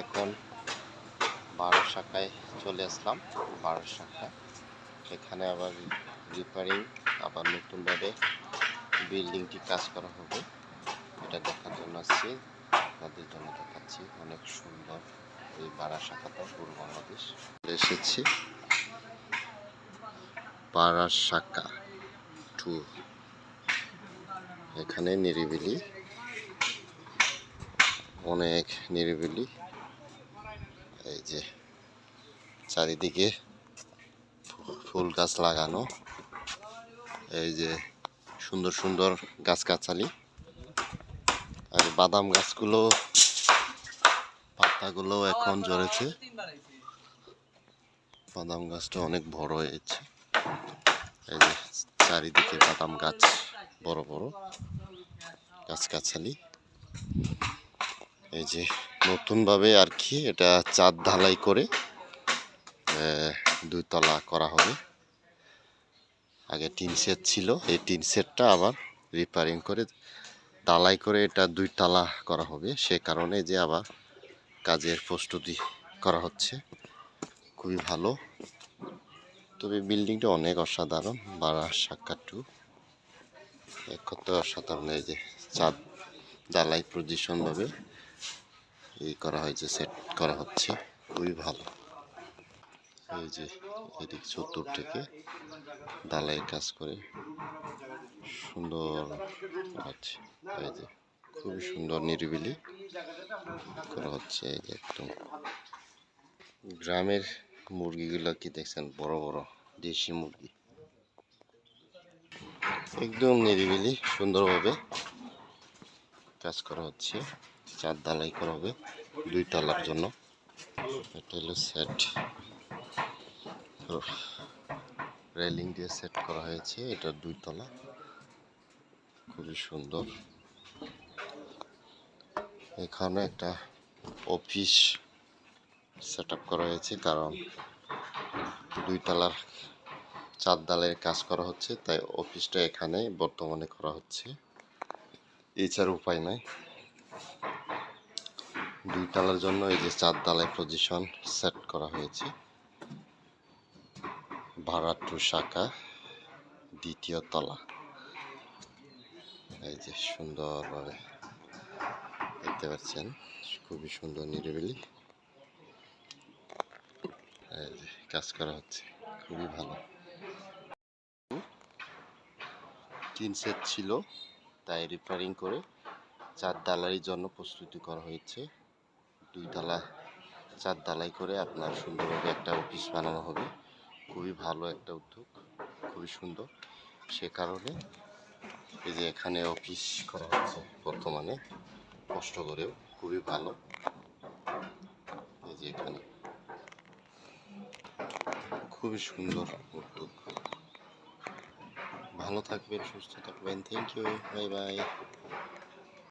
এখন বারো শাখায় চলে আসলাম, বারো শাখা। এখানে আবার রিপেয়ারিং আবার নতুনভাবে বিল্ডিংটি কাজ করা হবে। এটা দেখার জন্য আসছি, আপনাদের জন্য দেখাচ্ছি। অনেক সুন্দর এই বারা শাখাটা পূর্ব বাংলাদেশ। এসেছি পাড়া শাখা টু এখানে নিরিবিলি, অনেক নিরিবিলি এই যে চারিদিকে ফুল গাছ লাগানো। এই যে সুন্দর সুন্দর গাছগাছালি আর বাদাম গাছগুলো, পাতাগুলো এখন ঝরেছে। বাদাম গাছটা অনেক বড় হয়েছে। এই যে চারিদিকে বাদাম গাছ, বড় বড় গাছ গাছগাছালি এই যে নতুনভাবে আর কি এটা চাঁদ ঢালাই করে দুইতলা করা হবে। আগে টিন সেট ছিল, এই টিন সেটটা আবার রিপেয়ারিং করে ঢালাই করে এটা দুইতলা করা হবে। সে কারণে যে আবার কাজের প্রস্তুতি করা হচ্ছে। খুবই ভালো। তবে বিল্ডিংটা অনেক অসাধারণ বারা সাক্ষা টু। এক অসাধারণ এই যে চাঁদ জ্বালাই পজিশনভাবে এই করা হয়েছে সেট করা হচ্ছে, খুবই ভালো। এই যে এদিক চতুর থেকে ডালাইয়ের কাজ করে সুন্দর আছে এই যে খুবই সুন্দর নিরিবিলি করা হচ্ছে, এই যে একদম। গ্রামের মুরগিগুলো কি দেখছেন? বড় বড় দেশি মুরগি। একদম নিরিবিলি সুন্দরভাবে কাজ করা হচ্ছে। চার ডালাই করা হবে দুই তলার জন্য। এটা হলো সেট রেলিং দিয়ে সেট করা হয়েছে। এটা দুই তলা। খুবই সুন্দর। এখানে একটা অফিস সেট করা হয়েছে কারণ দুই তলার চার ডালের কাজ করা হচ্ছে, তাই অফিসটা এখানে বর্তমানে করা হচ্ছে। এছাড়া উপায় নাই। দুই তলার জন্য এই যে চার ডালের পজিশন সেট করা হয়েছে। ভাড়া টু শাখা, দ্বিতীয় তলা। এই যে সুন্দরভাবে দেখতে পাচ্ছেন, খুবই সুন্দর নিরিবিলি। এই যে কাজ করা হচ্ছে, খুবই ভালো। তিন সেট ছিল, তাই রিপেয়ারিং করে চার ডালাইয়ের জন্য প্রস্তুতি করা হয়েছে। দুই ডালা চার ডালাই করে আপনার সুন্দরভাবে একটা অফিস বানানো হবে। খুবই ভালো একটা উদ্যোগ, খুবই সুন্দর। সে কারণে এই যে এখানে অফিস করা হচ্ছে বর্তমানে, কষ্ট করেও খুবই ভালো। এই যে এখানে খুবই সুন্দর উদ্যোগ। ভালো থাকবেন, সুস্থ থাকবেন। Thank you bye bye